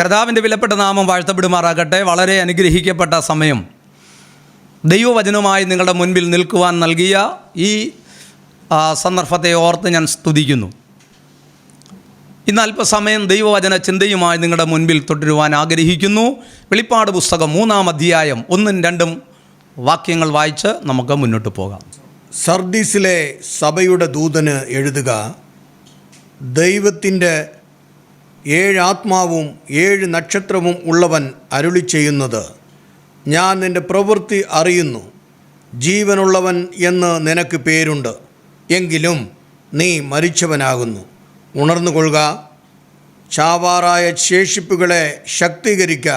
കർത്താവിന്റെ വിലപ്പെട്ട നാമം വാഴ്ത്തപ്പെടുമാറാകട്ടെ. വളരെ അനുഗ്രഹിക്കപ്പെട്ട സമയം. ദൈവവചനവുമായി നിങ്ങളുടെ മുൻപിൽ നിൽക്കുവാൻ നൽകിയ ഈ സന്ദർഭത്തെ ഓർത്ത് ഞാൻ സ്തുതിക്കുന്നു. ഇന്ന് അല്പസമയം ദൈവവചന ചിന്തയുമായി നിങ്ങളുടെ മുൻപിൽ തുടരുവാൻ ആഗ്രഹിക്കുന്നു. വെളിപ്പാട് പുസ്തകം മൂന്നാം അധ്യായം ഒന്നും രണ്ടും വാക്യങ്ങൾ വായിച്ച് നമുക്ക് മുന്നോട്ട് പോകാം. സർദീസിലെ സഭയുടെ ദൂതന് എഴുതുക ദൈവത്തിന്റെ ഏഴ് ആത്മാവും ഏഴ് നക്ഷത്രവും ഉള്ളവൻ അരുളി ചെയ്യുന്നത്. ഞാൻ നിന്റെ പ്രവൃത്തി അറിയുന്നു. ജീവനുള്ളവൻ എന്ന് നിനക്ക് പേരുണ്ട്. എങ്കിലും നീ മരിച്ചവനാകുന്നു. ഉണർന്നുകൊള്ളുക. ചാവാറായ ശേഷിപ്പുകളെ ശക്തീകരിക്ക.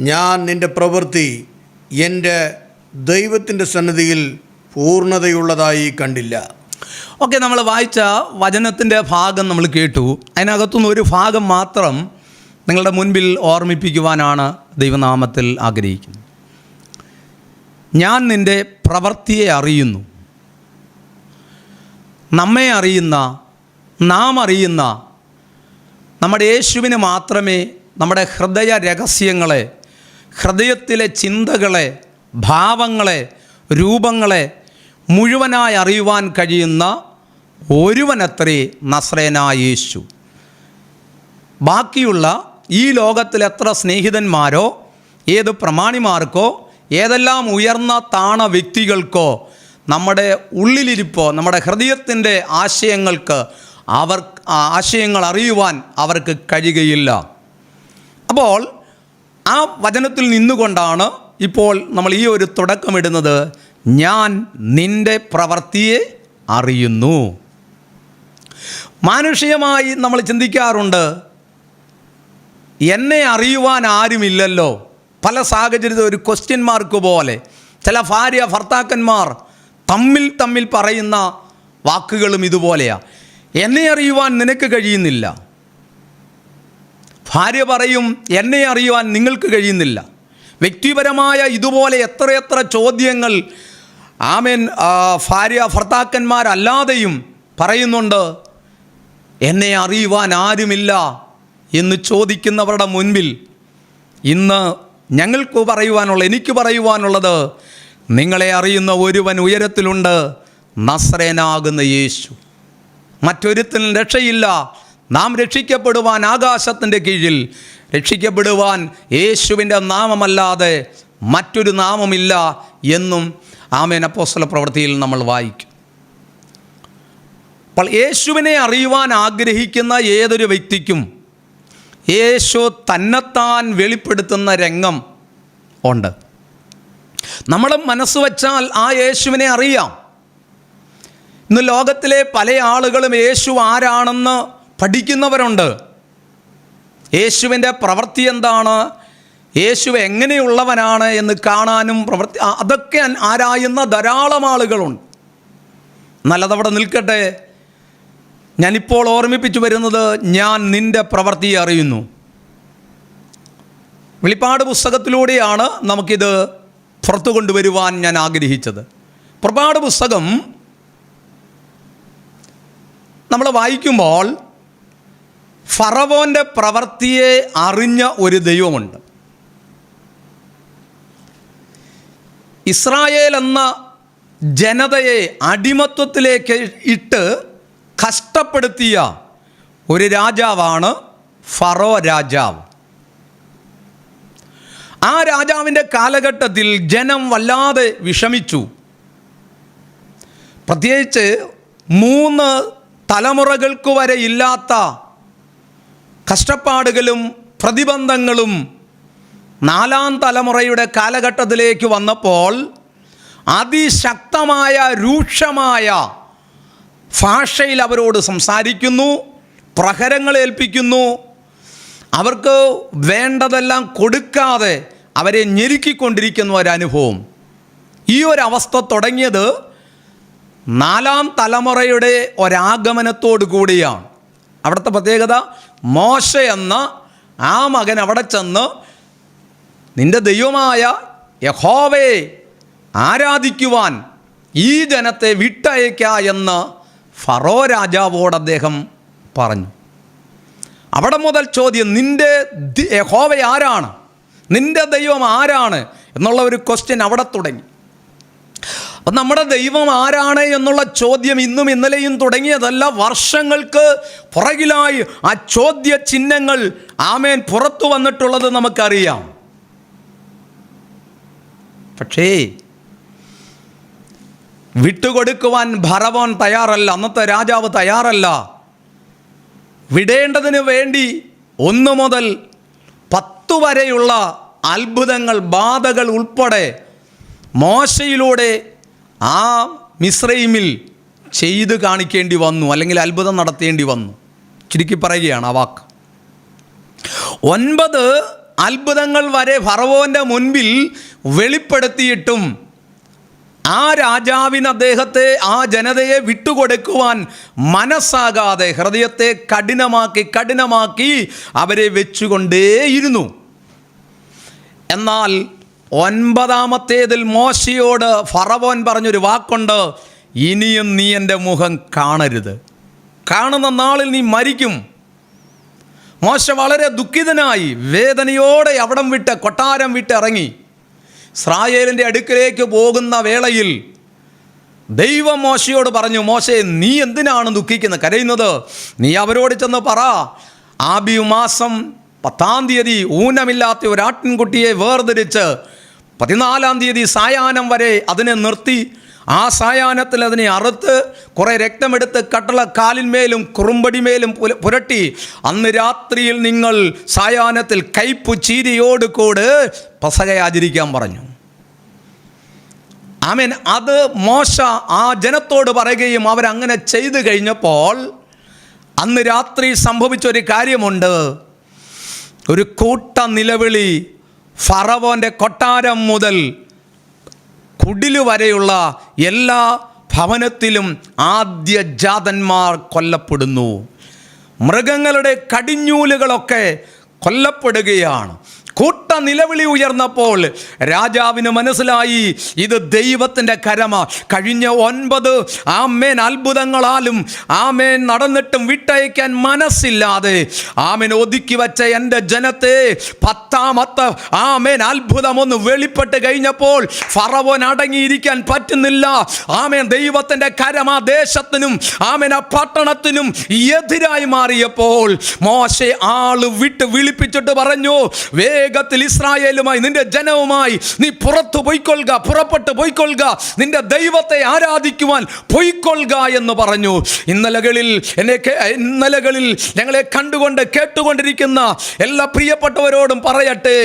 ഞാൻ നിന്റെ പ്രവൃത്തി എന്റെ ദൈവത്തിന്റെ സന്നദ്ധിയിൽ പൂർണതയുള്ളതായി കണ്ടില്ല. ഓക്കെ നമ്മൾ വായിച്ച വചനത്തിന്റെ ഭാഗം നമ്മൾ കേട്ടു. അതിനകത്തുനിന്ന് ഒരു ഭാഗം മാത്രം നിങ്ങളുടെ മുൻപിൽ ഓർമ്മിപ്പിക്കുവാനാണ് ദൈവനാമത്തിൽ ആഗ്രഹിക്കുന്നത്. ഞാൻ നിന്റെ പ്രവൃത്തിയെ അറിയുന്നു. നമ്മെ അറിയുന്ന നാം അറിയുന്ന നമ്മുടെ യേശുവിന് മാത്രമേ നമ്മുടെ ഹൃദയ രഹസ്യങ്ങളെ ഹൃദയത്തിലെ ചിന്തകളെ ഭാവങ്ങളെ രൂപങ്ങളെ മുഴുവനായി അറിയുവാൻ കഴിയുന്ന ഒരുവനത്രേ നസ്രേനായേശു ബാക്കിയുള്ള ഈ ലോകത്തിൽ എത്ര സ്നേഹിതന്മാരോ ഏത് പ്രമാണിമാർക്കോ ഏതെല്ലാം ഉയർന്ന താണ വ്യക്തികൾക്കോ നമ്മുടെ ഉള്ളിലിരിപ്പോ നമ്മുടെ ഹൃദയത്തിന്റെ ആശയങ്ങൾക്ക് അവർ ആശയങ്ങൾ അറിയുവാൻ അവർക്ക് കഴിയുകയില്ല. അപ്പോൾ ആ വചനത്തിൽ നിന്നുകൊണ്ടാണ് ഇപ്പോൾ നമ്മൾ ഈ ഒരു തുടക്കമിടുന്നത്. ഞാൻ നിന്റെ പ്രവൃത്തിയെ അറിയുന്നു. മാനുഷികമായി നമ്മൾ ചിന്തിക്കാറുണ്ട് എന്നെ അറിയുവാൻ ആരുമില്ലല്ലോ. പല സാഹചര്യത്തിൽ ഒരു ക്വസ്റ്റ്യൻ മാർക്ക് പോലെ ചില ഭാര്യ ഭർത്താക്കന്മാർ തമ്മിൽ തമ്മിൽ പറയുന്ന വാക്കുകളും ഇതുപോലെയാണ് എന്നെ അറിയുവാൻ നിനക്ക് കഴിയുന്നില്ല. ഭാര്യ പറയും എന്നെ അറിയുവാൻ നിങ്ങൾക്ക് കഴിയുന്നില്ല. വ്യക്തിപരമായ ഇതുപോലെ എത്രയെത്ര ചോദ്യങ്ങൾ ആമേൻ. ഭാര്യ ഭർത്താക്കന്മാരല്ലാതെയും പറയുന്നുണ്ട് എന്നെ അറിയുവാൻ ആരുമില്ല എന്ന് ചോദിക്കുന്നവരുടെ മുൻപിൽ ഇന്ന് ഞങ്ങൾക്ക് പറയുവാനുള്ള എനിക്ക് പറയുവാനുള്ളത് നിങ്ങളെ അറിയുന്ന ഒരുവൻ ഉയരത്തിലുണ്ട് നസ്രേനാകുന്ന യേശു. മറ്റൊരുത്തിനും രക്ഷയില്ല. നാം രക്ഷിക്കപ്പെടുവാൻ ആകാശത്തിന്റെ കീഴിൽ. രക്ഷിക്കപ്പെടുവാൻ യേശുവിന്റെ നാമമല്ലാതെ മറ്റൊരു നാമമില്ല എന്നും ആമേൻ. അപ്പോസ്തല പ്രവൃത്തിയിൽ നമ്മൾ വായിക്കും. അപ്പോൾ യേശുവിനെ അറിയുവാൻ ആഗ്രഹിക്കുന്ന ഏതൊരു വ്യക്തിക്കും യേശു തന്നെത്താൻ വെളിപ്പെടുത്തുന്ന രംഗം ഉണ്ട്. നമ്മൾ മനസ്സ് വച്ചാൽ ആ യേശുവിനെ അറിയാം. ഇന്ന് ലോകത്തിലെ പല ആളുകളും യേശു ആരാണെന്ന് പഠിക്കുന്നവരുണ്ട്. യേശുവിന്റെ പ്രവൃത്തി എന്താണ്? യേശു എങ്ങനെയുള്ളവനാണ് എന്ന് കാണാനും പ്രവർത്തി അതൊക്കെ ആരായുന്ന ധാരാളം ആളുകളുണ്ട്. നല്ലതവിടെ നിൽക്കട്ടെ. ഞാനിപ്പോൾ ഓർമ്മിപ്പിച്ചു വരുന്നത് ഞാൻ നിന്റെ പ്രവൃത്തിയെ അറിയുന്നു. വെളിപ്പാട് പുസ്തകത്തിലൂടെയാണ് നമുക്കിത് പുറത്തു കൊണ്ടുവരുവാൻ ഞാൻ ആഗ്രഹിച്ചത്. പുറപ്പാട് പുസ്തകം നമ്മൾ വായിക്കുമ്പോൾ ഫറവോന്റെ പ്രവൃത്തിയെ അറിഞ്ഞ ഒരു ദൈവമുണ്ട്. ഇസ്രായേൽ എന്ന ജനതയെ അടിമത്വത്തിലേക്ക് ഇട്ട് കഷ്ടപ്പെടുത്തിയ ഒരു രാജാവാണ് ഫറോ രാജാവ്. ആ രാജാവിന്റെ കാലഘട്ടത്തിൽ ജനം വല്ലാതെ വിഷമിച്ചു. പ്രത്യേകിച്ച് മൂന്ന് തലമുറകൾക്ക് വരെ ഇല്ലാത്ത കഷ്ടപ്പാടുകളും പ്രതിബന്ധങ്ങളും നാലാം തലമുറയുടെ കാലഘട്ടത്തിലേക്ക് വന്നപ്പോൾ അതിശക്തമായ രൂക്ഷമായ ഭാഷയിൽ അവരോട് സംസാരിക്കുന്നു പ്രഹരങ്ങൾ ഏൽപ്പിക്കുന്നു. അവർക്ക് വേണ്ടതെല്ലാം കൊടുക്കാതെ അവരെ ഞെരുക്കിക്കൊണ്ടിരിക്കുന്ന ഒരനുഭവം ഈ ഒരവസ്ഥ തുടങ്ങിയത് നാലാം തലമുറയുടെ ഒരാഗമനത്തോടു കൂടിയാണ്. അവിടുത്തെ പ്രത്യേകത മോശ എന്ന ആ മകൻ അവിടെ ചെന്ന് നിന്റെ ദൈവമായ യഹോവയെ ആരാധിക്കുവാൻ ഈ ജനത്തെ വിട്ടയക്ക എന്ന് ഫറോ രാജാവോട് അദ്ദേഹം പറഞ്ഞു. അവിടെ മുതൽ ചോദ്യം നിന്റെ ദി- യഹോവ ആരാണ്? നിന്റെ ദൈവം ആരാണ്? എന്നുള്ള ഒരു ക്വസ്റ്റ്യൻ അവിടെ തുടങ്ങി. അപ്പം നമ്മുടെ ദൈവം ആരാണ് എന്നുള്ള ചോദ്യം ഇന്നും ഇന്നലെയും തുടങ്ങിയതല്ല. വർഷങ്ങൾക്ക് പുറകിലായി ആ ചോദ്യ ചിഹ്നങ്ങൾ ആമേൻ പുറത്തു വന്നിട്ടുള്ളത് നമുക്കറിയാം. പക്ഷേ വിട്ടുകൊടുക്കുവാൻ ഭരവോൻ തയ്യാറല്ല അന്നത്തെ രാജാവ് തയ്യാറല്ല. വിടേണ്ടതിന് വേണ്ടി ഒന്ന് മുതൽ പത്ത് വരെയുള്ള അത്ഭുതങ്ങൾ ബാധകൾ ഉൾപ്പെടെ മോശയിലൂടെ ആ മിശ്രൈമിൽ ചെയ്ത് കാണിക്കേണ്ടി വന്നു അല്ലെങ്കിൽ അത്ഭുതം നടത്തേണ്ടി വന്നു. ചുരുക്കി പറയുകയാണ് ആ വാക്ക്. ഒൻപത് അത്ഭുതങ്ങൾ വരെ ഫറവോന്റെ മുൻപിൽ വെളിപ്പെടുത്തിയിട്ടും ആ രാജാവിന് അദ്ദേഹത്തെ ആ ജനതയെ വിട്ടുകൊടുക്കുവാൻ മനസ്സാകാതെ ഹൃദയത്തെ കഠിനമാക്കി കഠിനമാക്കി അവരെ വെച്ചുകൊണ്ടേയിരുന്നു. എന്നാൽ ഒൻപതാമത്തേതിൽ മോശയോട് ഫറവോൻ പറഞ്ഞൊരു വാക്കുണ്ട് ഇനിയും നീ എന്റെ മുഖം കാണരുത്. കാണുന്ന നാളിൽ നീ മരിക്കും. മോശ വളരെ ദുഃഖിതനായി വേദനയോടെ അവിടം വിട്ട് കൊട്ടാരം വിട്ട് ഇറങ്ങി. ഇസ്രായേലിന്റെ അടുക്കലേക്ക് പോകുന്ന വേളയിൽ ദൈവം മോശയോട് പറഞ്ഞു മോശെ നീ എന്തിനാണ് ദുഃഖിക്കുന്നത്? കരയുന്നത്? നീ അവരോട് ചെന്ന് പറ. ആബിയുമാസം മാസം പത്താം തീയതി ഊനമില്ലാത്ത ഒരു ആട്ടിൻകുട്ടിയെ വേർതിരിച്ച് പതിനാലാം തീയതി സായാഹ്നം വരെ അതിനെ നിർത്തി. ആ സായാഹ്നത്തിൽ അതിനെ അറുത്ത് കുറേ രക്തമെടുത്ത് കട്ടള കാലിന്മേലും കുറുമ്പടിമേലും പുരട്ടി. അന്ന് രാത്രിയിൽ നിങ്ങൾ സായാഹ്നത്തിൽ കയ്പു ചീരിയോട് കൂട് പസക ആചരിക്കാൻ പറഞ്ഞു. ആമേൻ. അത് മോശ ആ ജനത്തോട് പറയുകയും അവരങ്ങനെ ചെയ്തു കഴിഞ്ഞപ്പോൾ അന്ന് രാത്രി സംഭവിച്ചൊരു കാര്യമുണ്ട്. ഒരു കൂട്ട നിലവിളി ഫറവോന്റെ കൊട്ടാരം മുതൽ കുടിലു വരെയുള്ള എല്ലാ ഭവനത്തിലും ആദ്യ ജാതന്മാർ കൊല്ലപ്പെടുന്നു. മൃഗങ്ങളുടെ കടിഞ്ഞൂലുകളൊക്കെ കൊല്ലപ്പെടുകയാണ്. കൂട്ട നിലവിളി ഉയർന്നപ്പോൾ രാജാവിന് മനസ്സിലായി ഇത് ദൈവത്തിന്റെ കരമ. കഴിഞ്ഞ ഒൻപത് ആമേൻ അത്ഭുതങ്ങളാലും ആമേൻ നടന്നിട്ടും വിട്ടയക്കാൻ മനസ്സില്ലാതെ ആമേൻ ഒതുക്കി വച്ച എന്റെ ജനത്തെ പത്താമത്തെ ആമേൻ അത്ഭുതം ഒന്ന് വെളിപ്പെട്ട് കഴിഞ്ഞപ്പോൾ ഫറവോൻ അടങ്ങിയിരിക്കാൻ പറ്റുന്നില്ല. ആമേൻ ദൈവത്തിന്റെ കരം ആ ദേശത്തിനും ആമേൻ ആ പട്ടണത്തിനും എതിരായി മാറിയപ്പോൾ മോശെ ആൾ വിട്ട് വിളിപ്പിച്ചിട്ട് പറഞ്ഞു വേഗത്തിൽ ഇസ്രായേലുമായി നിന്റെ ജനവുമായി നീ പുറത്തു പൊയ്ക്കൊള്ളുക പുറപ്പെട്ട് പൊയ്ക്കൊള്ളുക. നിന്റെ ദൈവത്തെ ആരാധിക്കുവാൻ പൊയ്ക്കൊള്ളുക എന്ന് പറഞ്ഞു. ഇന്നലകളിൽ എന്നെ ഇന്നലകളിൽ ഞങ്ങളെ കണ്ടുകൊണ്ട് കേട്ടുകൊണ്ടിരിക്കുന്ന എല്ലാ പ്രിയപ്പെട്ടവരോടും പറയട്ടെ.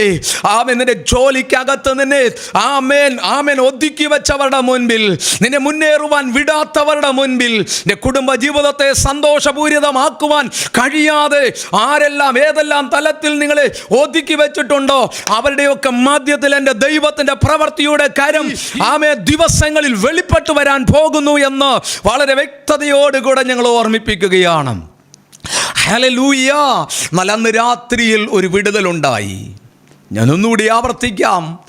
ആമേൻ. നിന്റെ ജോലിക്കകത്ത് നിന്നെ ആമേൻ ആമേൻ ഒതുക്കി വെച്ചവരുടെ മുൻപിൽ നിന്നെ മുന്നേറുവാൻ വിടാത്തവരുടെ മുൻപിൽ നിന്റെ കുടുംബ ജീവിതത്തെ സന്തോഷപൂരിതമാക്കുവാൻ കഴിയാതെ ആരെല്ലാം ഏതെല്ലാം തലത്തിൽ നിങ്ങളെ ഒതുക്കി വെച്ചിട്ടുണ്ടോ അവരുടെയൊക്കെ മധ്യത്തിൽ എന്റെ ദൈവത്തിന്റെ പ്രവൃത്തിയുടെ കാര്യം ആമേ ദിവസങ്ങളിൽ വെളിപ്പെട്ടു വരാൻ പോകുന്നു എന്ന് വളരെ വ്യക്തതയോടുകൂടെ ഞങ്ങൾ ഓർമ്മിപ്പിക്കുകയാണ്. ഹലലൂയ നല്ല അന്ന് രാത്രിയിൽ ഒരു വിടുതലുണ്ടായി. ഞാനൊന്നുകൂടി ആവർത്തിക്കാം.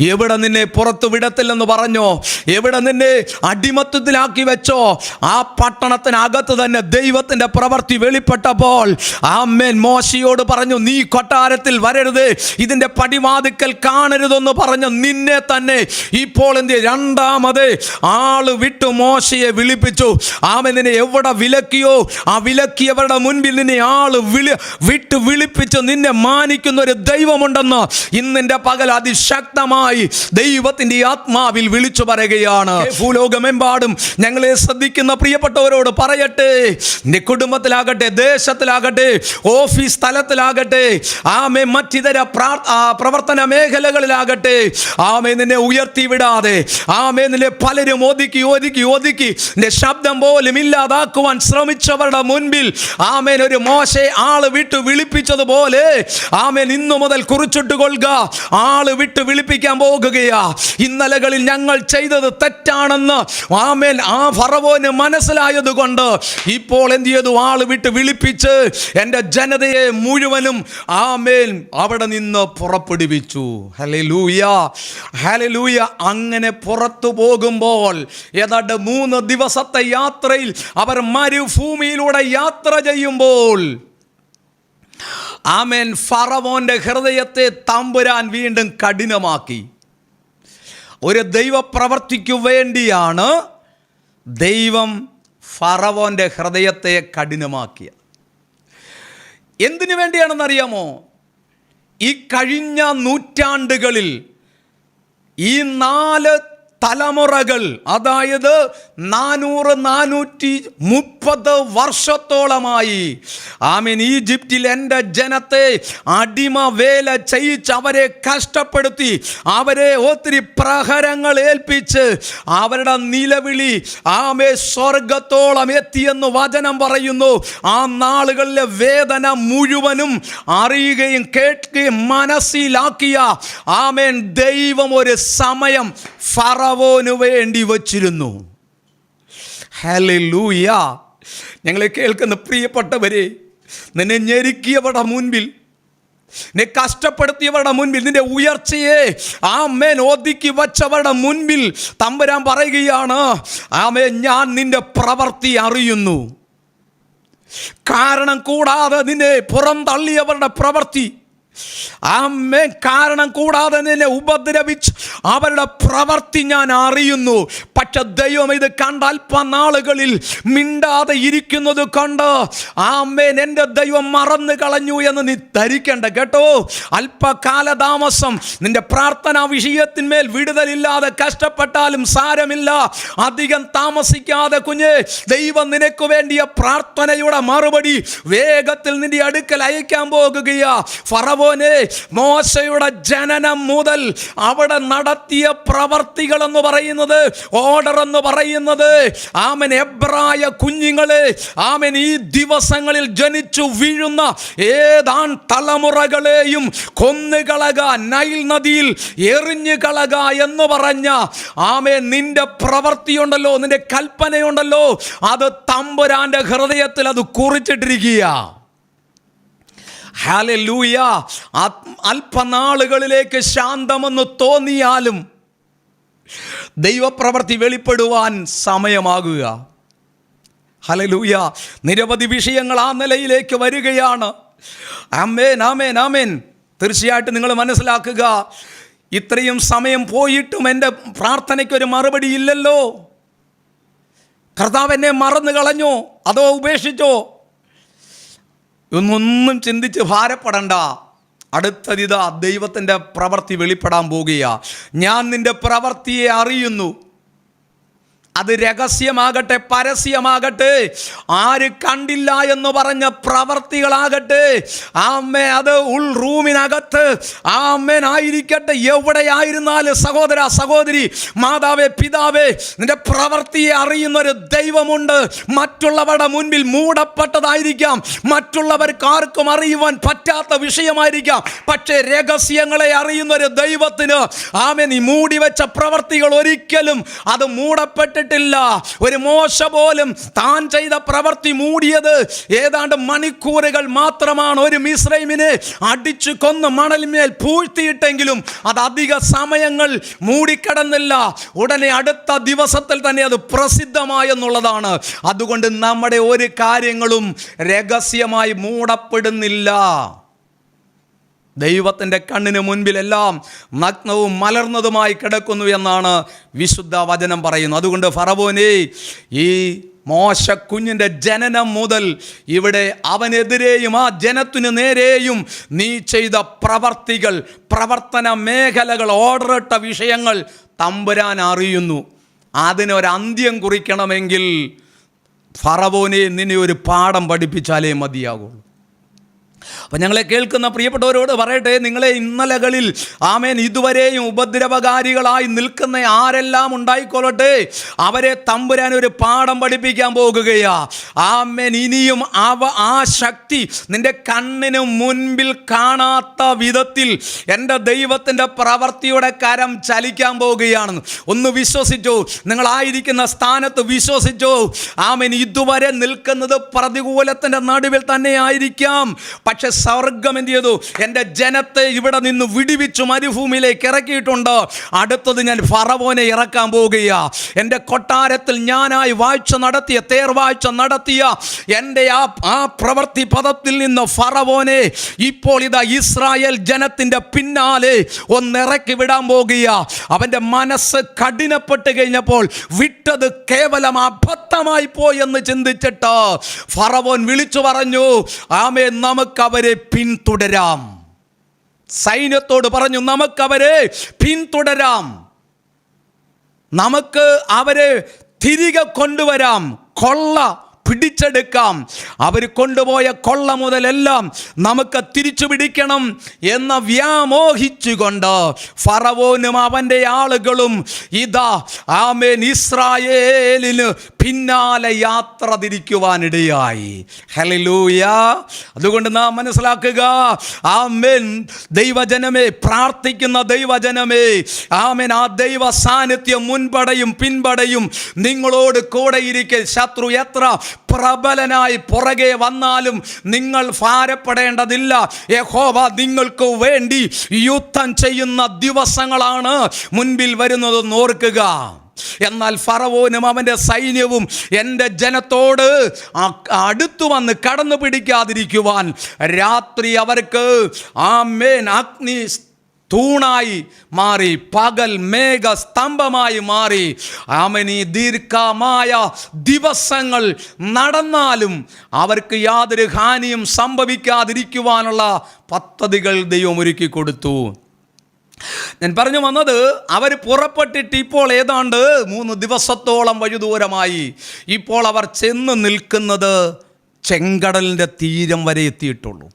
എവിടെ നിന്നെ പുറത്തു വിടത്തില്ലെന്ന് പറഞ്ഞോ? എവിടെ നിന്നെ അടിമത്തത്തിലാക്കി വെച്ചോ? ആ പട്ടണത്തിനകത്ത് തന്നെ ദൈവത്തിന്റെ പ്രവൃത്തി വെളിപ്പെട്ടപ്പോൾ ആമേൻ മോശയോട് പറഞ്ഞു നീ കൊട്ടാരത്തിൽ വരരുത്. ഇതിന്റെ പടിവാതിക്കൽ കാണരുതെന്ന് പറഞ്ഞു നിന്നെ തന്നെ ഇപ്പോൾ എന്ത്? രണ്ടാമത് ആൾ വിട്ടു മോശയെ വിളിപ്പിച്ചു. ആമൻ നിന്നെ എവിടെ വിലക്കിയോ? ആ വിലക്കിയവരുടെ മുൻപിൽ നിന്നെ ആൾ വിളി വിട്ട് വിളിപ്പിച്ചു നിന്നെ മാനിക്കുന്ന ഒരു ദൈവമുണ്ടെന്ന് ഇന്നിന്റെ പകൽ അതിശക്തമായി ദൈവത്തിന്റെ ആത്മാവിൽ വിളിച്ചു പറയുകയാണ്. ഭൂലോകമെമ്പാടും ഞങ്ങളെ ശ്രദ്ധിക്കുന്ന പ്രിയപ്പെട്ടവരോട് പറയട്ടെ. നിന്റെ കുടുംബത്തിലാകട്ടെ ദേശത്തിലാകട്ടെ ഓഫീസ് സ്ഥലത്തിലാകട്ടെ ആമേ മറ്റിതര പ്രവർത്തന മേഖലകളിലാകട്ടെ. ആമേ നിന്നെ ഉയർത്തി വിടാതെ ആമേ നിന്നെ പലരും ഒതുക്കി ഒതുക്കി ഒതുക്കി നിന്റെ ശബ്ദം പോലും ഇല്ലാതാക്കുവാൻ ശ്രമിച്ചവരുടെ മുൻപിൽ ആമേൻ ഒരു മോശെ ആൾ വിട്ടു വിളിപ്പിച്ചതുപോലെ ആമേൻ ഇന്നു മുതൽ കുറിച്ചിട്ട് കൊള്ളുക. ആൾ വിട്ട് വിളിപ്പിക്കാൻ പോകുകയാ. ഇന്നലകളിൽ ഞങ്ങൾ ചെയ്തത് തെറ്റാണെന്ന്. ആമേൻ. ആ ഫറവോന് മനസ്സിലായത് കൊണ്ട് ഇപ്പോൾ എന്ത് ചെയ്തു? ആൾ വിട്ട് വിളിപ്പിച്ച് എന്റെ ജനതയെ മുഴുവനും ആമേൻ അവിടെ നിന്ന് പുറപ്പെടുവിച്ചു. ഹലലൂയ ഹലലൂയ അങ്ങനെ പുറത്തു പോകുമ്പോൾ ഏതാണ്ട് മൂന്ന് ദിവസത്തെ യാത്രയിൽ അവർ മരുഭൂമിയിലൂടെ യാത്ര ചെയ്യുമ്പോൾ ആമേൻ. ഫറവോന്റെ ഹൃദയത്തെ തമ്പുരാൻ വീണ്ടും കഠിനമാക്കി. ഒരു ദൈവപ്രവർത്തിക്കു വേണ്ടിയാണ് ദൈവം ഫറവോന്റെ ഹൃദയത്തെ കഠിനമാക്കിയത് എന്തിനു വേണ്ടിയാണെന്നറിയാമോ? ഈ കഴിഞ്ഞ നൂറ്റാണ്ടുകളിൽ ഈ നാല് തലമുറകൾ അതായത് നാനൂറ് നാനൂറ്റി മുപ്പത് വർഷത്തോളമായി. ആമീൻ. ഈജിപ്തിൽ എന്റെ ജനത്തെ അടിമ വേല ചെയ്യിച്ച് അവരെ കഷ്ടപ്പെടുത്തി അവരെ ഒത്തിരി പ്രഹരങ്ങൾ ഏൽപ്പിച്ച് അവരുടെ നിലവിളി ആമേ സ്വർഗത്തോളം എത്തിയെന്ന് വചനം പറയുന്നു. ആ നാളുകളിലെ വേദന മുഴുവനും അറിയുകയും കേൾക്കുകയും മനസ്സിലാക്കിയ ആമേൻ ദൈവം ഒരു സമയം ഫറവോന് വേണ്ടി വച്ചിരുന്നു. ഹലൂയ ഞങ്ങളെ കേൾക്കുന്ന പ്രിയപ്പെട്ടവരെ നിന്നെ ഞെരുക്കിയവരുടെ മുൻപിൽ നിന്നെ കഷ്ടപ്പെടുത്തിയവരുടെ മുൻപിൽ നിന്റെ ഉയർച്ചയെ ആമേൻ ഒതുക്കി വച്ചവരുടെ മുൻപിൽ തമ്പുരാൻ പറയുകയാണ് ആമേൻ ഞാൻ നിന്റെ പ്രവൃത്തി അറിയുന്നു. കാരണം കൂടാതെ നിന്നെ പുറന്തള്ളിയവരുടെ പ്രവൃത്തി അമ്മേ കാരണം കൂടാതെ നിന്നെ ഉപദ്രവിച്ച് അവരുടെ പ്രവർത്തി ഞാൻ അറിയുന്നു. പക്ഷെ ദൈവം ഇത് കണ്ട അല്പനാളുകളിൽ മിണ്ടാതെ ഇരിക്കുന്നത് കണ്ട് ആമേൻ എന്റെ ദൈവം മറന്നു കളഞ്ഞു എന്ന് നീ ധരിക്കണ്ട കേട്ടോ? അല്പകാലതാമസം നിന്റെ പ്രാർത്ഥനാ വിഷയത്തിന്മേൽ വിടുതലില്ലാതെ കഷ്ടപ്പെട്ടാലും സാരമില്ല. അധികം താമസിക്കാതെ കുഞ്ഞ് ദൈവം നിനക്ക് വേണ്ടിയ പ്രാർത്ഥനയുടെ മറുപടി വേഗത്തിൽ നിന്റെ അടുക്കൽ അയക്കാൻ പോകുകയാ. ഫറവോനെ മോശയുടെ ജനനം മുതൽ അവിടെ നടത്തിയ പ്രവർത്തികൾ എന്ന് പറയുന്നത് ഓർഡർ എന്ന് പറയുന്നത് ആമൻ എബ്രായ കുഞ്ഞുങ്ങളെ ആമൻ ഈ ദിവസങ്ങളിൽ ജനിച്ചു വീഴുന്ന ഏതാൻ തലമുറകളെയും കൊന്നുകളക നൈൽ നദിയിൽ എറിഞ്ഞു കളക എന്ന് പറഞ്ഞ ആമേ നിന്റെ പ്രവൃത്തിയുണ്ടല്ലോ നിന്റെ കൽപ്പനയുണ്ടല്ലോ അത് തമ്പുരാന്റെ ഹൃദയത്തിൽ അത് കുറിച്ചിട്ടിരിക്കുക ഹാലൂയ അല്പനാളുകളിലേക്ക് ശാന്തമെന്ന് തോന്നിയാലും ദൈവപ്രവൃത്തി വെളിപ്പെടുവാൻ സമയമാകുക. ഹലലൂയ. നിരവധി വിഷയങ്ങൾ ആ നിലയിലേക്ക് വരികയാണ്. ആമേൻ ആമേൻ ആമേൻ. തീർച്ചയായിട്ടും നിങ്ങൾ മനസ്സിലാക്കുക. ഇത്രയും സമയം പോയിട്ടും എന്റെ പ്രാർത്ഥനയ്ക്ക് ഒരു മറുപടി ഇല്ലല്ലോ. കർത്താവ് എന്നെ മറന്നു കളഞ്ഞോ അതോ ഉപേക്ഷിച്ചോ? ഒന്നൊന്നും ചിന്തിച്ച് ഭാരപ്പെടണ്ട. അടുത്തതിതാ ദൈവത്തിന്റെ പ്രവൃത്തി വെളിപ്പെടാൻ പോകുക ഞാൻ നിന്റെ പ്രവൃത്തിയെ അറിയുന്നു. അത് രഹസ്യമാകട്ടെ പരസ്യമാകട്ടെ. ആര് കണ്ടില്ല എന്ന് പറഞ്ഞ പ്രവർത്തികളാകട്ടെ. ആമ്മേ അത് ഉൾ റൂമിനകത്ത്. ആമ്മേൻ ആയിരിക്കട്ടെ. എവിടെയായിരുന്നാലും സഹോദര സഹോദരി മാതാവേ പിതാവേ നിന്റെ പ്രവൃത്തിയെ അറിയുന്ന ഒരു ദൈവമുണ്ട്. മറ്റുള്ളവരുടെ മുൻപിൽ മൂടപ്പെട്ടതായിരിക്കാം. മറ്റുള്ളവർക്കാർക്കും അറിയുവാൻ പറ്റാത്ത വിഷയമായിരിക്കാം. പക്ഷേ രഹസ്യങ്ങളെ അറിയുന്ന ഒരു ദൈവത്തിന് ആമേ നീ മൂടി വെച്ച പ്രവർത്തികൾ ഒരിക്കലും അത് മൂടപ്പെട്ടിട്ടില്ല ഒരു മോശ പോലും താൻ ചെയ്ത പ്രവൃത്തി മൂടിയത് ഏതാണ്ട് മണിക്കൂറുകൾ മാത്രമാണ് ഒരു മിശ്രൈമിനെ അടിച്ചു കൊന്ന് മണലിന്മേൽ പൂഴ്ത്തിയിട്ടെങ്കിലും അത് അധിക സമയങ്ങൾ മൂടിക്കിടന്നില്ല. ഉടനെ അടുത്ത ദിവസത്തിൽ തന്നെ അത് പ്രസിദ്ധമായെന്നുള്ളതാണ്. അതുകൊണ്ട് നമ്മുടെ ഒരു കാര്യങ്ങളും രഹസ്യമായി മൂടപ്പെടുന്നില്ല. ദൈവത്തിന്റെ കണ്ണിന് മുൻപിലെല്ലാം നഗ്നവും മലർന്നതുമായി കിടക്കുന്നു എന്നാണ് വിശുദ്ധ വചനം പറയുന്നത് അതുകൊണ്ട് ഫറവോനെ ഈ മോശ കുഞ്ഞിന്റെ ജനനം മുതൽ ഇവിടെ അവനെതിരെയും ആ ജനത്തിനു നേരെയും നീ ചെയ്ത പ്രവർത്തികൾ പ്രവർത്തന മേഖലകൾ ഓർഡറിട്ട വിഷയങ്ങൾ തമ്പുരാൻ അറിയുന്നു. അതിനൊരന്ത്യം കുറിക്കണമെങ്കിൽ ഫറവോനെ നിന്നെ ഒരു പാഠം പഠിപ്പിച്ചാലേ മതിയാകുള്ളൂ. അപ്പം ഞങ്ങളെ കേൾക്കുന്ന പ്രിയപ്പെട്ടവരോട് പറയട്ടെ നിങ്ങളെ ഇന്നലകളിൽ ആമേൻ ഇതുവരെയും ഉപദ്രവകാരികളായി നിൽക്കുന്ന ആരെല്ലാം ഉണ്ടായിക്കൊള്ളട്ടെ? അവരെ തമ്പുരാൻ ഒരു പാഠം പഠിപ്പിക്കാൻ പോകുകയാ. ആമേൻ ഇനിയും അവ ആ ശക്തി നിന്റെ കണ്ണിന് മുൻപിൽ കാണാത്ത വിധത്തിൽ എന്റെ ദൈവത്തിന്റെ പ്രവൃത്തിയുടെ കരം ചലിക്കാൻ പോകുകയാണെന്ന് ഒന്ന് വിശ്വസിച്ചോ നിങ്ങളായിരിക്കുന്ന സ്ഥാനത്ത് വിശ്വസിച്ചോ ആമേൻ ഇതുവരെ നിൽക്കുന്നത് പ്രതികൂലത്തിന്റെ നടുവിൽ തന്നെ ആയിരിക്കാം. പക്ഷെ സ്വർഗം എന്ത് ചെയ്തു? എന്റെ ജനത്തെ ഇവിടെ നിന്ന് വിടിവിച്ചു മരുഭൂമിയിലേക്ക് ഇറക്കിയിട്ടുണ്ട്. അടുത്തത് ഞാൻ ഫറവോനെ ഇറക്കാൻ പോവുകയാ എന്റെ കൊട്ടാരത്തിൽ ഞാനായി വാഴ്ച നടത്തിയ തേർവാഴ്ച നടത്തിയ എന്റെ ആ ആ പ്രവൃത്തി പദത്തിൽ നിന്ന് ഫറവോനെ ഇപ്പോൾ ഇതാ ഇസ്രായേൽ ജനത്തിന്റെ പിന്നാലെ ഒന്നിറക്കി വിടാൻ പോകുക അവന്റെ മനസ്സ് കഠിനപ്പെട്ട് കഴിഞ്ഞപ്പോൾ വിട്ടത് കേവലം അബദ്ധമായി പോയെന്ന് ചിന്തിച്ചിട്ട് ഫറവോൻ വിളിച്ചു പറഞ്ഞു ആമേ നമുക്കവരെ പിന്തുടരാം. സൈന്യത്തോട് പറഞ്ഞു നമുക്കവരെ പിന്തുടരാം. നമുക്ക് അവരെ തിരികെ കൊണ്ടുവരാം. കൊള്ള പിടിച്ചെടുക്കാം. അവർ കൊണ്ടുപോയ കൊള്ള മുതലെല്ലാം നമുക്ക് തിരിച്ചു പിടിക്കണം എന്ന് വ്യാമോഹിച്ചുകൊണ്ട് ഫറവോനും അവന്റെ ആളുകളും ഇതാ ആമേൻ ഇസ്രായേലിന് പിന്നാലെ യാത്ര തിരിക്കുവാനിടയായി. ഹലലൂയ അതുകൊണ്ട് നാം മനസ്സിലാക്കുക ആമേൻ ദൈവജനമേ പ്രാർത്ഥിക്കുന്ന ദൈവജനമേ ആമേൻ ആ ദൈവ സാന്നിധ്യം മുൻപടയും പിൻപടയും നിങ്ങളോട് കൂടെ ഇരിക്കെ ശത്രു എത്ര പ്രബലനായി പുറകെ വന്നാലും നിങ്ങൾ ഭാരപ്പെടേണ്ടതില്ല. യഹോവ നിങ്ങൾക്ക് വേണ്ടി യുദ്ധം ചെയ്യുന്ന ദിവസങ്ങളാണ് മുൻപിൽ വരുന്നത് ഓർക്കുക. എന്നാൽ ഫറവോനും അവന്റെ സൈന്യവും എന്റെ ജനത്തോട് അടുത്തു വന്ന് കടന്നു പിടിക്കാതിരിക്കുവാൻ രാത്രി അവർക്ക് ആ മേൻ അഗ്നി തൂണായി മാറി പകൽ മേഘ സ്തംഭമായി മാറി ആമനി ദീർഘമായ ദിവസങ്ങൾ നടന്നാലും അവർക്ക് യാതൊരു ഹാനിയും സംഭവിക്കാതിരിക്കുവാനുള്ള പദ്ധതികൾ ദൈവം ഒരുക്കി കൊടുത്തു. ഞാൻ പറഞ്ഞു വന്നത് അവർ പുറപ്പെട്ടിട്ട് ഇപ്പോൾ ഏതാണ്ട് മൂന്ന് ദിവസത്തോളം വഴിദൂരമായി ഇപ്പോൾ അവർ ചെന്ന് നിൽക്കുന്നത് ചെങ്കടലിന്റെ തീരം വരെ എത്തിയിട്ടുള്ളൂ.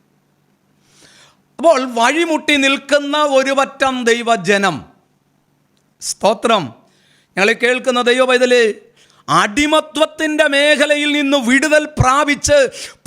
അപ്പോൾ വഴിമുട്ടി നിൽക്കുന്ന ഒരു പറ്റം ദൈവജനം. സ്തോത്രം. ഞങ്ങളെ കേൾക്കുന്ന ദൈവപൈതലേ അടിമത്വത്തിന്റെ മേഖലയിൽ നിന്ന് വിടുതൽ പ്രാപിച്ച്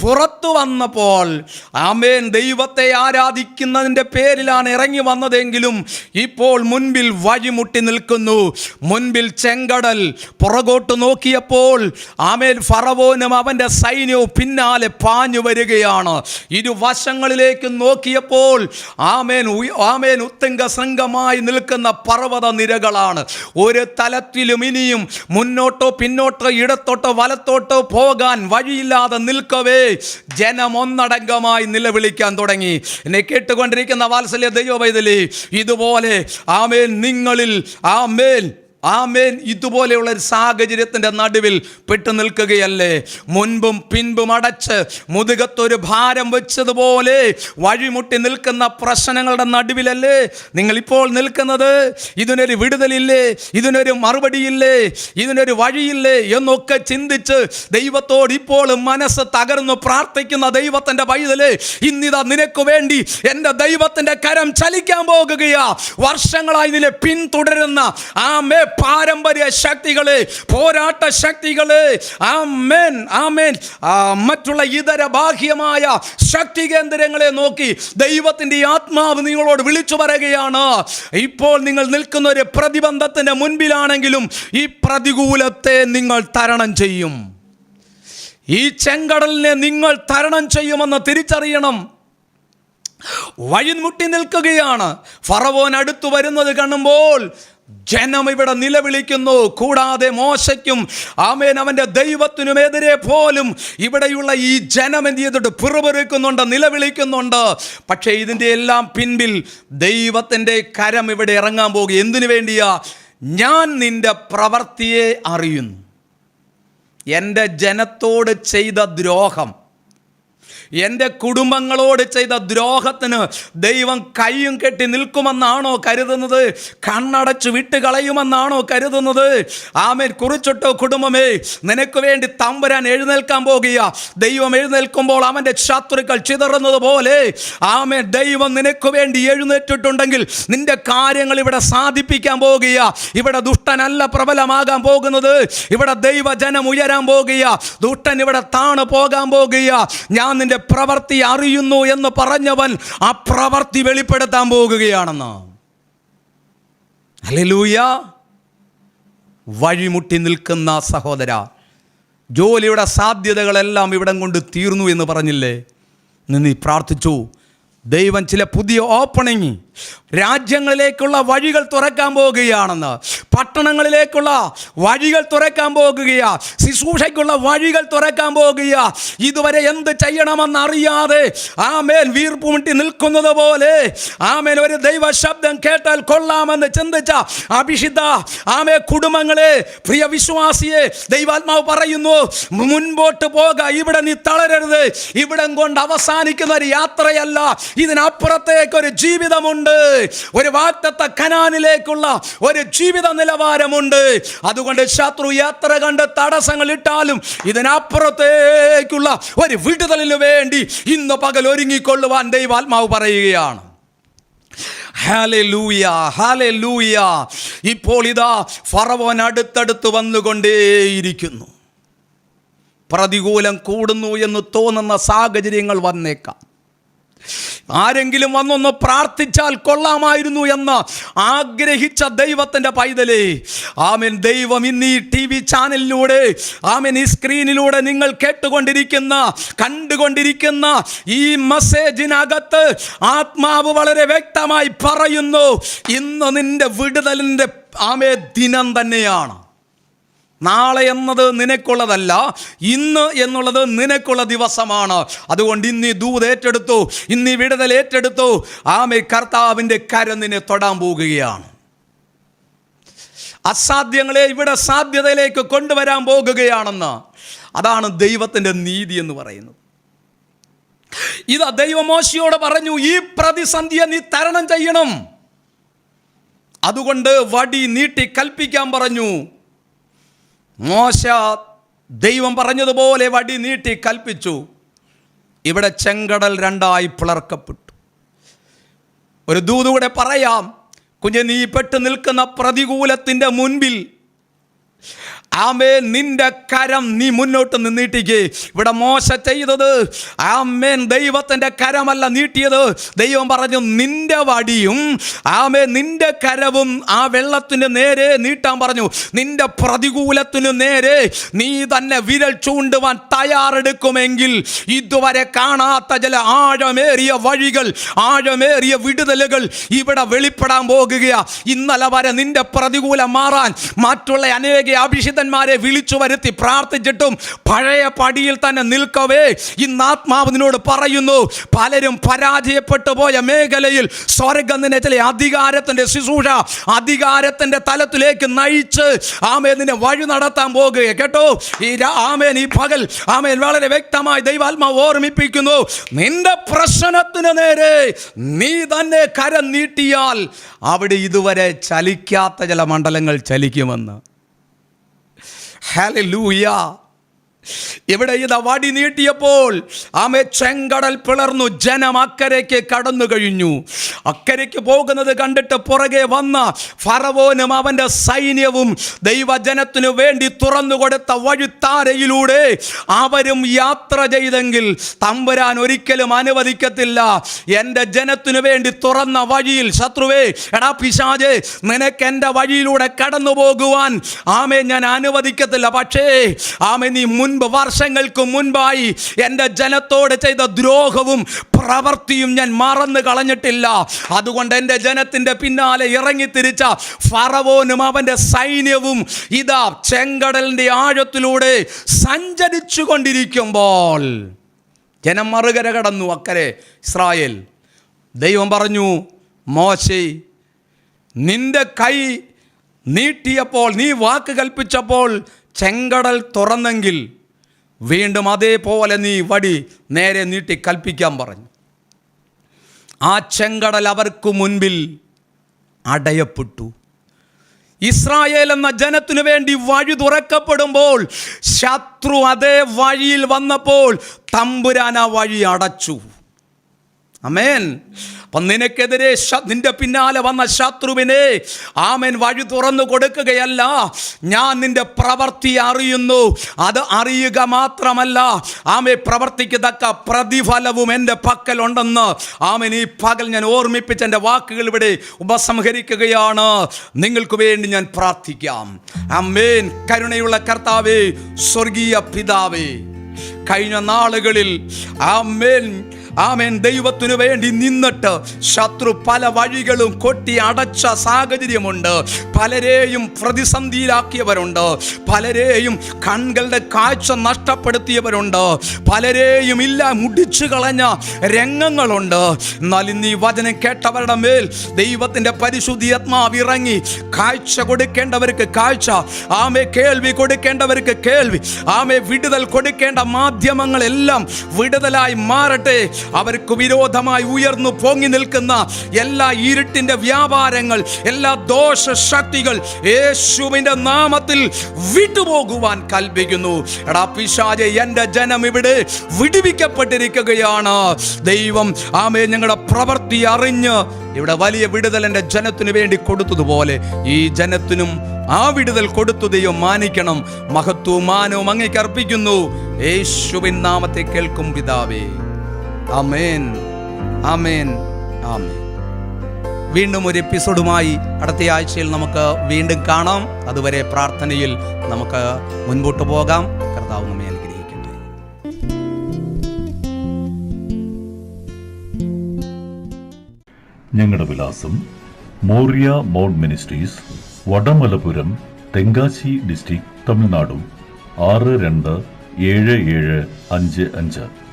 പുറത്തു വന്നപ്പോൾ ആമേൻ ദൈവത്തെ ആരാധിക്കുന്നതിന്റെ പേരിലാണ് ഇറങ്ങി വന്നതെങ്കിലും ഇപ്പോൾ മുൻപിൽ വഴിമുട്ടി നിൽക്കുന്നു. മുൻപിൽ ചെങ്കടൽ പുറകോട്ട് നോക്കിയപ്പോൾ ആമേൻ ഫറവോനും അവന്റെ സൈന്യവും പിന്നാലെ പാഞ്ഞു വരികയാണ്. ഇരുവശങ്ങളിലേക്ക് നോക്കിയപ്പോൾ ആമേൻ ആമേൻ ഉത്തുംഗ ശൃംഗമായി നിൽക്കുന്ന പർവത നിരകളാണ് ഒരു തലത്തിലും ഇനിയും മുന്നോട്ടോ പിന്നോട്ടോ ഇടത്തോട്ടോ വലത്തോട്ടോ പോകാൻ വഴിയില്ലാതെ നിൽക്കവേ. ജനം ഒന്നടങ്കമായി നിലവിളിക്കാൻ തുടങ്ങി. എന്നെ കേട്ടുകൊണ്ടിരിക്കുന്ന വാത്സല്യ ദൈവവൈതലി ഇതുപോലെ ആമേൽ നിങ്ങളിൽ ആമേൻ. ആമേൻ. ഇതുപോലെയുള്ള ഒരു സാഹചര്യത്തിന്റെ നടുവിൽ പെട്ടു നിൽക്കുകയല്ലേ? മുൻപും പിൻപും അടച്ച് മുതുകത്തൊരു ഭാരം വെച്ചതുപോലെ വഴിമുട്ടി നിൽക്കുന്ന പ്രശ്നങ്ങളുടെ നടുവിലല്ലേ നിങ്ങളിപ്പോൾ നിൽക്കുന്നത്? ഇതിനൊരു വിടുതലില്ലേ? ഇതിനൊരു മറുപടിയില്ലേ? ഇതിനൊരു വഴിയില്ലേ? എന്നൊക്കെ ചിന്തിച്ച് ദൈവത്തോട് ഇപ്പോൾ മനസ്സ് തകർന്നു പ്രാർത്ഥിക്കുന്ന ദൈവത്തിന്റെ പൈതലേ ഇന്നിതാ നിനക്ക് വേണ്ടി എന്റെ ദൈവത്തിന്റെ കരം ചലിക്കാൻ പോകുകയാ. വർഷങ്ങളായി നിന്നെ പിന്തുടരുന്ന ആമേ പാരമ്പര്യ ശക്തികളെ പോരാട്ട ശക്തികളെ. ആമേൻ ആമേൻ. മറ്റുള്ള ഇതര ബാഹ്യമായ ശക്തി കേന്ദ്രങ്ങളെ നോക്കി ദൈവത്തിന്റെ ആത്മാവ് നിങ്ങളോട് വിളിച്ചു പറയുകയാണ്. ഇപ്പോൾ നിങ്ങൾ നിൽക്കുന്ന ഒരു പ്രതിബന്ധത്തിന്റെ മുൻപിലാണെങ്കിലും ഈ പ്രതികൂലത്തെ നിങ്ങൾ തരണം ചെയ്യും. ഈ ചെങ്കടലിനെ നിങ്ങൾ തരണം ചെയ്യുമെന്ന് തിരിച്ചറിയണം. വഴിമുട്ടി നിൽക്കുകയാണ്. ഫറവോൻ അടുത്തു വരുന്നത് കാണുമ്പോൾ ജനം ഇവിടെ നിലവിളിക്കുന്നു. കൂടാതെ മോശയ്ക്കും ആമേൻ അവന്റെ ദൈവത്തിനുമെതിരെ പോലും ഇവിടെയുള്ള ഈ ജനം എന്ത് ചെയ്തിട്ട് പുറപൊരുക്കുന്നുണ്ട് നിലവിളിക്കുന്നുണ്ട്. പക്ഷേ ഇതിന്റെ എല്ലാം പിൻപിൽ ദൈവത്തിന്റെ കരം ഇവിടെ ഇറങ്ങാൻ പോകുക എന്തിനു വേണ്ടിയാ? ഞാൻ നിന്റെ പ്രവൃത്തിയെ അറിയുന്നു. എന്റെ ജനത്തോട് ചെയ്ത ദ്രോഹം എന്റെ കുടുംബങ്ങളോട് ചെയ്ത ദ്രോഹത്തിന് ദൈവം കൈയും കെട്ടി നിൽക്കുമെന്നാണോ കരുതുന്നത്? കണ്ണടച്ച് വിട്ട് കളയുമെന്നാണോ കരുതുന്നത്? ആമേൻ. കുറിച്ചിട്ടോ കുടുംബമേ നിനക്ക് വേണ്ടി തമ്പുരാൻ എഴുന്നേൽക്കാൻ പോകുക. ദൈവം എഴുന്നേൽക്കുമ്പോൾ അവന്റെ ശത്രുക്കൾ ചിതറുന്നത് പോലെ. ആമേൻ. ദൈവം നിനക്ക് വേണ്ടി എഴുന്നേറ്റിട്ടുണ്ടെങ്കിൽ നിന്റെ കാര്യങ്ങൾ ഇവിടെ സാധിപ്പിക്കാൻ പോകുക. ഇവിടെ ദുഷ്ടനല്ല പ്രബലമാകാൻ പോകുന്നത്. ഇവിടെ ദൈവജനം ഉയരാൻ പോകുക. ദുഷ്ടൻ ഇവിടെ താണു പോകാൻ പോകുക. ഞാൻ നിന്റെ പ്രവൃത്തി അറിയുന്നു എന്ന് പറഞ്ഞവൻ ആ പ്രവൃത്തി വെളിപ്പെടുത്താൻ പോകുകയാണെന്ന്. അല്ലേലൂയ വഴിമുട്ടി നിൽക്കുന്ന സഹോദര ജോലിയുടെ സാധ്യതകളെല്ലാം ഇവിടം കൊണ്ട് തീർന്നു എന്ന് പറഞ്ഞില്ലേ? നീ പ്രാർത്ഥിച്ചു. ദൈവം ചില പുതിയ ഓപ്പണിങ് രാജ്യങ്ങളിലേക്കുള്ള വഴികൾ തുറക്കാൻ പോകുകയാണെന്ന് പട്ടണങ്ങളിലേക്കുള്ള വഴികൾ തുറക്കാൻ പോകുകയാ ശുശ്രൂഷയ്ക്കുള്ള വഴികൾ തുറക്കാൻ പോകുക ഇതുവരെ എന്ത് ചെയ്യണമെന്ന് അറിയാതെ ആമേൽ വീർപ്പുമുട്ടി നിൽക്കുന്നത് പോലെ ആമേൽ ഒരു ദൈവ ശബ്ദം കേട്ടാൽ കൊള്ളാമെന്ന് ചിന്തിച്ച അഭിഷിത ആമേ കുടുംബങ്ങളെ പ്രിയ വിശ്വാസിയെ ദൈവാത്മാവ് പറയുന്നു മുൻപോട്ട് പോക ഇവിടെ നീ തളരരുത്. ഇവിടം കൊണ്ട് അവസാനിക്കുന്ന ഒരു യാത്രയല്ല ഇതിനപ്പുറത്തേക്ക് ഒരു ജീവിതമുണ്ട് ഒരു വാക്തത്വ കനാനിലേക്കുള്ള ഒരു ജീവിത നിലവാരമുണ്ട്. അതുകൊണ്ട് ശത്രു യാത്ര കണ്ട് തടസ്സങ്ങൾ ഇട്ടാലും ഇതിനപ്പുറത്തേക്കുള്ള ഒരു വിടുതലിന് വേണ്ടി ഇന്ന് പകൽ ഒരുങ്ങിക്കൊള്ളുവാൻ ദൈവാത്മാവ് പറയുകയാണ്. ഇപ്പോൾ ഇതാ ഫറവോൻ അടുത്തടുത്ത് വന്നുകൊണ്ടേയിരിക്കുന്നു. പ്രതികൂലം കൂടുന്നു എന്ന് തോന്നുന്ന സാഹചര്യങ്ങൾ വന്നേക്കാം. ആരെങ്കിലും വന്നൊന്ന് പ്രാർത്ഥിച്ചാൽ കൊള്ളാമായിരുന്നു എന്ന് ആഗ്രഹിച്ച ദൈവത്തിന്റെ പൈതലേ. ആമൻ. ദൈവം ഇന്ന് ഈ ടി വി ചാനലിലൂടെ ആമൻ ഈ സ്ക്രീനിലൂടെ നിങ്ങൾ കേട്ടുകൊണ്ടിരിക്കുന്ന കണ്ടുകൊണ്ടിരിക്കുന്ന ഈ മെസ്സേജിനകത്ത് ആത്മാവ് വളരെ വ്യക്തമായി പറയുന്നു ഇന്ന് നിന്റെ വിടുതലിന്റെ ആമേ ദിനം തന്നെയാണ്. നാളെ എന്നത് നിനക്കുള്ളതല്ല ഇന്ന് എന്നുള്ളത് നിനക്കുള്ള ദിവസമാണ്. അതുകൊണ്ട് ഇന്ന് ദൂത് ഏറ്റെടുത്തു ഇന്ന് വിടുതൽ ഏറ്റെടുത്തു. ആമെ കർത്താവിന്റെ കരം നിന്നെ തൊടാൻ പോകുകയാണ്. അസാധ്യങ്ങളെ ഇവിടെ സാധ്യതയിലേക്ക് കൊണ്ടുവരാൻ പോകുകയാണെന്ന് അതാണ് ദൈവത്തിന്റെ നീതി എന്ന് പറയുന്നത്. ഇതാ ദൈവമോശിയോട് പറഞ്ഞു ഈ പ്രതിസന്ധിയെ നീ തരണം ചെയ്യണം. അതുകൊണ്ട് വടി നീട്ടി കൽപ്പിക്കാൻ പറഞ്ഞു മോശ ദൈവം പറഞ്ഞതുപോലെ വടി നീട്ടി കൽപ്പിച്ചു. ഇവിടെ ചെങ്കടൽ രണ്ടായി പിളർക്കപ്പെട്ടു. ഒരു ദൂതുകൂടെ പറയാം കുഞ്ഞെ നീ പെട്ട് നിൽക്കുന്ന പ്രതികൂലത്തിന്റെ മുൻപിൽ ആമേൻ നിന്റെ കരം നീ മുന്നോട്ട് നീട്ടിക്കേ ഇവിടെ മോശ ചെയ്തത്. ആമേൻ ദൈവത്തിന്റെ കരമല്ല നീട്ടിയത്. ദൈവം പറഞ്ഞു നിന്റെ വടിയും ആമേ നിന്റെ കരവും ആ വെള്ളത്തിന് നേരെ നീട്ടാൻ പറഞ്ഞു. നിന്റെ പ്രതികൂലത്തിനു നേരെ നീ തന്നെ വിരൽ ചൂണ്ടുവാൻ തയ്യാറെടുക്കുമെങ്കിൽ ഇതുവരെ കാണാത്ത ചില ആഴമേറിയ വഴികൾ ആഴമേറിയ വിടുതലുകൾ ഇവിടെ വെളിപ്പെടാൻ പോകുകയാ. ഇന്നലെ വരെ നിന്റെ പ്രതികൂലം മാറാൻ മറ്റുള്ള അനേക അഭിഷിതന്മാരെ വിളിച്ചു വരുത്തി പ്രാർത്ഥിച്ചിട്ടും പഴയ പടിയിൽ തന്നെ നിൽക്കവേ. ഇന്ന് ആത്മാവ് നിന്നോട് പറയുന്നു പലരും പരാജയപ്പെട്ടു പോയ മേഖലയിൽ സ്വർഗം നിന്നെ ചില അധികാരത്തിന്റെ ശുശ്രൂഷ അധികാരത്തിന്റെ തലത്തിലേക്ക് നയിച്ച് ആമേനെ വഴി നടത്താൻ പോകുക കേട്ടോ? ഈ ആമേൻ ഈ പകൽ ആമേൻ വളരെ വ്യക്തമായി ദൈവാത്മാവ് ഓർമ്മിപ്പിക്കുന്നു നിന്റെ പ്രശ്നത്തിന് നേരെ നീ തന്നെ കരം നീട്ടിയാൽ അവിടെ ഇതുവരെ ചലിക്കാത്ത ചില മണ്ഡലങ്ങൾ ചലിക്കുമെന്ന്. ஹேலே லூயா ഇവിടെ ഇത് വടി നീട്ടിയപ്പോൾ ആമേ ചെങ്കടൽ പിളർന്നു ജനം അക്കരയ്ക്ക് കടന്നു കഴിഞ്ഞു. അക്കരയ്ക്ക് പോകുന്നത് കണ്ടിട്ട് പുറകെ വന്ന ഫറവോനും അവന്റെ സൈന്യവും ദൈവജനത്തിനു വേണ്ടി തുറന്നു കൊടുത്ത വഴിത്താരയിലൂടെ അവരും യാത്ര ചെയ്തെങ്കിൽ തമ്പുരാൻ ഒരിക്കലും അനുവദിക്കത്തില്ല. എന്റെ ജനത്തിനു വേണ്ടി തുറന്ന വഴിയിൽ ശത്രുവേ എടാ പിശാജെ നിനക്ക് എന്റെ വഴിയിലൂടെ കടന്നു പോകുവാൻ ആമെ ഞാൻ അനുവദിക്കത്തില്ല. പക്ഷേ ആമേ നീ മുൻപ് വർഷങ്ങൾക്ക് മുൻപായി എന്റെ ജനത്തോട് ചെയ്ത ദ്രോഹവും പ്രവൃത്തിയും ഞാൻ മറന്നു കളഞ്ഞിട്ടില്ല. അതുകൊണ്ട് എന്റെ ജനത്തിന്റെ പിന്നാലെ ഇറങ്ങിത്തിരിച്ച ഫറവോനും അവന്റെ സൈന്യവും ഇതാ ചെങ്കടലിന്റെ ആഴത്തിലൂടെ സഞ്ചരിച്ചു കൊണ്ടിരിക്കുമ്പോൾ ജനം മറുകര കടന്നു അക്കരെ ഇസ്രായേൽ ദൈവം പറഞ്ഞു മോശേ നിന്റെ കൈ നീട്ടിയപ്പോൾ നീ വാക്ക് കൽപ്പിച്ചപ്പോൾ ചെങ്കടൽ തുറന്നെങ്കിൽ വീണ്ടും അതേപോലെ നീ വടി നേരെ നീട്ടി കൽപ്പിക്കാൻ പറഞ്ഞു. ആ ചെങ്കടൽ അവർക്ക് മുൻപിൽ അടയപ്പെട്ടു. ഇസ്രായേൽ എന്ന ജനത്തിനു വേണ്ടി വഴി തുറക്കപ്പെടുമ്പോൾ ശത്രു അതേ വഴിയിൽ വന്നപ്പോൾ തമ്പുരാൻ ആ വഴി അടച്ചു. അമേൻ നിനക്കെതിരെ നിന്റെ പിന്നാലെ വന്ന ശത്രുവിനെ ആമൻ വഴി തുറന്നു കൊടുക്കുകയല്ല. ഞാൻ നിന്റെ പ്രവൃത്തി അറിയുന്നു. അത് അറിയുക മാത്രമല്ല. ആമേ പ്രവർത്തിക്ക് തക്ക പ്രതിഫലവും എന്റെ പക്കലുണ്ടെന്ന് ആമൻ ഈ പകൽ ഞാൻ ഓർമ്മിപ്പിച്ച എന്റെ വാക്കുകൾ ഇവിടെ ഉപസംഹരിക്കുകയാണ്. നിങ്ങൾക്ക് വേണ്ടി ഞാൻ പ്രാർത്ഥിക്കാം. അമ്മേൻ കരുണയുള്ള കർത്താവേ സ്വർഗീയ പിതാവേ കഴിഞ്ഞ നാളുകളിൽ ആമേൻ ആമേൻ. ദൈവത്തിനു വേണ്ടി നിന്നിട്ട് ശത്രു പല വഴികളും കൊട്ടി അടച്ച സാഹചര്യമുണ്ട്. പലരെയും പ്രതിസന്ധിയിലാക്കിയവരുണ്ട്. പലരെയും കൺകളുടെ കാഴ്ച നഷ്ടപ്പെടുത്തിയവരുണ്ട്. പലരെയും ഇല്ല മുടിച്ചു കളഞ്ഞ രംഗങ്ങളുണ്ട്. എന്നാൽ ഇന്ന് ഈ വചനം കേട്ടവരുടെ മേൽ ദൈവത്തിന്റെ പരിശുദ്ധി ആത്മാവ് ഇറങ്ങി. കാഴ്ച കൊടുക്കേണ്ടവർക്ക് കാഴ്ച ആമേ കേൾവി കൊടുക്കേണ്ടവർക്ക് കേൾവി. ആമേ വിടുതൽ കൊടുക്കേണ്ട മാധ്യമങ്ങളെല്ലാം വിടുതലായി മാറട്ടെ. അവർക്ക് വിരോധമായി ഉയർന്നു പൊങ്ങി നിൽക്കുന്ന എല്ലാ ഇരുട്ടിന്റെ വ്യാപാരങ്ങൾ എല്ലാ ദോഷ ശക്തികൾ യേശുവിന്റെ നാമത്തിൽ വിട്ടുപോകുവാൻ കൽപ്പിക്കുന്നു. എടാ പിശാജെ എന്റെ ജനം ഇവിടെ വിടുവിക്കപ്പെട്ടിരിക്കുകയാണ്. ദൈവം ആമേ ഞങ്ങളുടെ പ്രവൃത്തി അറിഞ്ഞ് ഇവിടെ വലിയ വിടുതൽ എന്റെ ജനത്തിനു വേണ്ടി കൊടുത്തതുപോലെ ഈ ജനത്തിനും ആ വിടുതൽ കൊടുത്തു ദൈവം മാനിക്കണം. മഹത്വവും മാനവും അങ്ങേക്ക് അർപ്പിക്കുന്നു. യേശുവിൻ നാമത്തെ കേൾക്കും പിതാവേ. ആമേൻ. അമേൻ ആമേൻ. വീണ്ടും ഒരു എപ്പിസോഡുമായി അടുത്ത ആഴ്ചയിൽ നമുക്ക് വീണ്ടും കാണാം. അതുവരെ പ്രാർത്ഥനയിൽ നമുക്ക് മുൻപോട്ട് പോകാം. കർത്താവ് നമ്മെ അനുഗ്രഹിക്കട്ടെ. ഞങ്ങളുടെ വിലാസം Moriah mount ministries Vadamalapuram Tenkasi district തമിഴ്നാടും. ആറ് രണ്ട് ഏഴ് ഏഴ് അഞ്ച് അഞ്ച്.